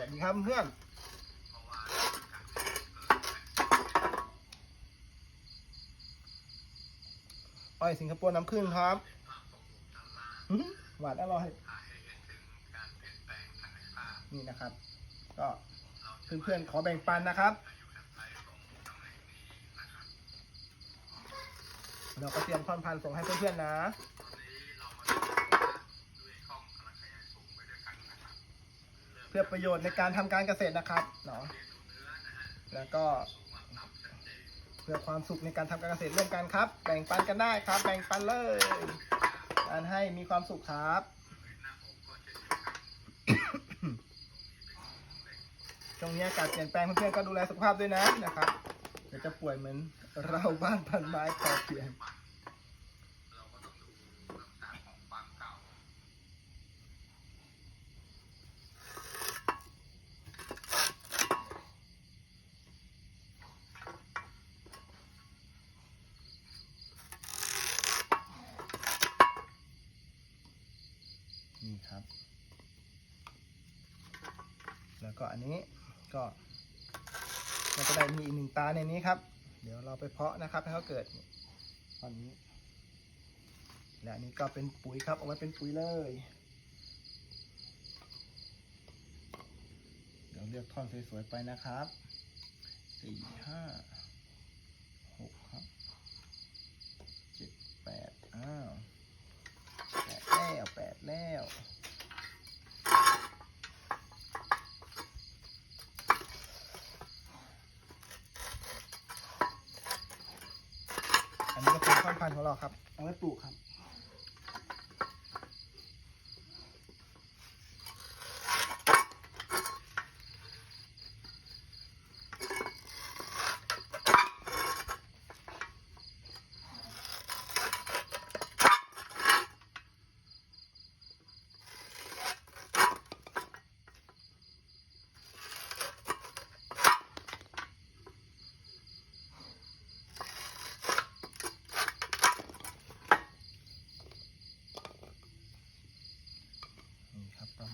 วัสดีครับเพื่อนอ้อยสิงคโปร์น้ำผึ้งครับหวานอร่อยนี่นะครับ ก็เพื่อนๆขอแบ่งปันนะครับ เราก็เตรียมท่อนพันส่งให้เพื่อนๆนะ เพื่อประโยชน์ในการทำการเกษตรนะครับเนาะแล้วก็ เพื่อความสุขในการทำการเกษตรร่วมกันครับ แบ่งปันกันได้ครับ แบ่งปันเลยการให้มีความสุขครับช่วงนี้อากาศเปลี่ยนแปลงเพื่อนๆก็ดูแลสุขภาพด้วยนะนะครับเดี๋ยวจะป่วยเหมือนเราบ้านพันไม้พอเพียง ครับ แล้วก็อันนี้ก็เราจะได้มีอีกหนึ่งตาในนี้ครับ เดี๋ยวเราไปเพาะนะครับให้เขาเกิดตอนนี้ และอันนี้ก็เป็นปุ๋ยครับเอาไว้เป็นปุ๋ยเลย เดี๋ยวเลือกท่อนสวยๆไปนะครับสี่ห้าหกครับ เจ็ดแปดอ้าวแปดแล้วแปดแล้ว อันนี้ก็เป็นข้อพันธุ์ของเราครับ เอาไว้ปลูกครับ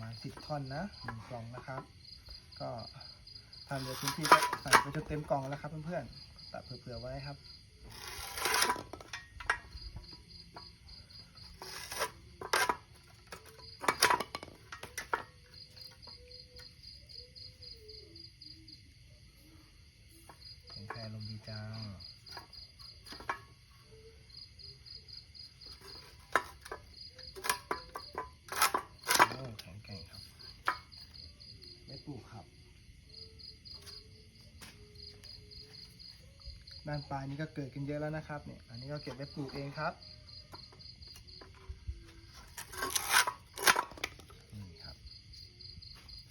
มาณสิบท่อนนะหนึ่งกล่องนะครับ ก็ถ้าเหลือพื้นที่ก็ใส่ไปจนเต็มกล่องแล้วครับเพื่อนๆตัดเผื่อๆไว้ครับแข็งแค่ลมดีจัง โอ้แข็งแกร่งครับ ไม่ปลูกครับ ด้านปลายนี้ก็เกิดกันเยอะแล้วนะครับเนี่ยอันนี้ก็เก็บไว้ปลูกเองครับนี่ครับ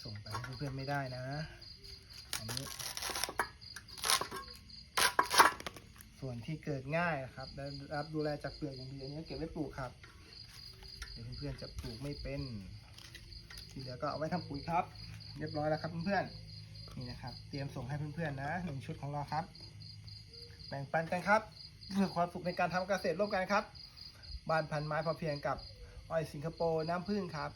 ส่งไปให้เพื่อนๆไม่ได้นะ อันนี้ ส่วนที่เกิดง่ายครับได้รับดูแลจากเปลือกอย่างดีอันนี้เก็บไว้ปลูกครับเดี๋ยวเพื่อนๆจะปลูกไม่เป็นทีเหลือก็เอาไว้ทำปุ๋ยครับ เรียบร้อยแล้วครับเพื่อนๆนี่นะครับ เตรียมส่งให้เพื่อนๆนะหนึ่งชุดของเราครับ แบ่งปันกันครับเพื่อความสุขในการทำเกษตรร่วมกันครับ บ้านพันไม้พอเพียงกับอ้อยสิงคโปร์น้ำผึ้งครับ